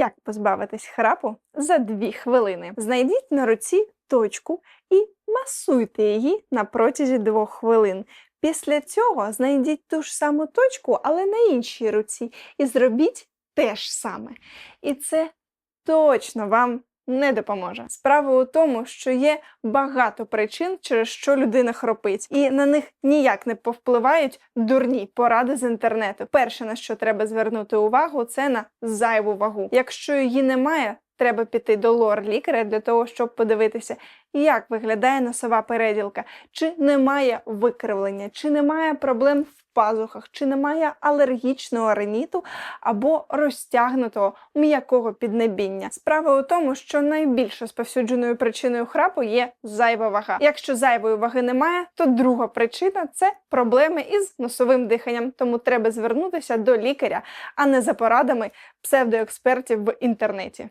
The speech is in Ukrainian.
Як позбавитись храпу за 2 хвилини? Знайдіть на руці точку і масуйте її на протязі 2 хвилин. Після цього знайдіть ту ж саму точку, але на іншій руці, і зробіть те ж саме. І це точно вам не допоможе. Справа у тому, що є багато причин, через що людина хропить, і на них ніяк не повпливають дурні поради з інтернету. Перше, на що треба звернути увагу, це на зайву вагу. Якщо її немає, треба піти до лор-лікаря для того, щоб подивитися, як виглядає носова переділка, чи немає викривлення, чи немає проблем в пазухах, чи немає алергічного риніту або розтягнутого м'якого піднебіння. Справа у тому, що найбільш розповсюдженою причиною храпу є зайва вага. Якщо зайвої ваги немає, то друга причина це проблеми із носовим диханням. Тому треба звернутися до лікаря, а не за порадами псевдоекспертів в інтернеті.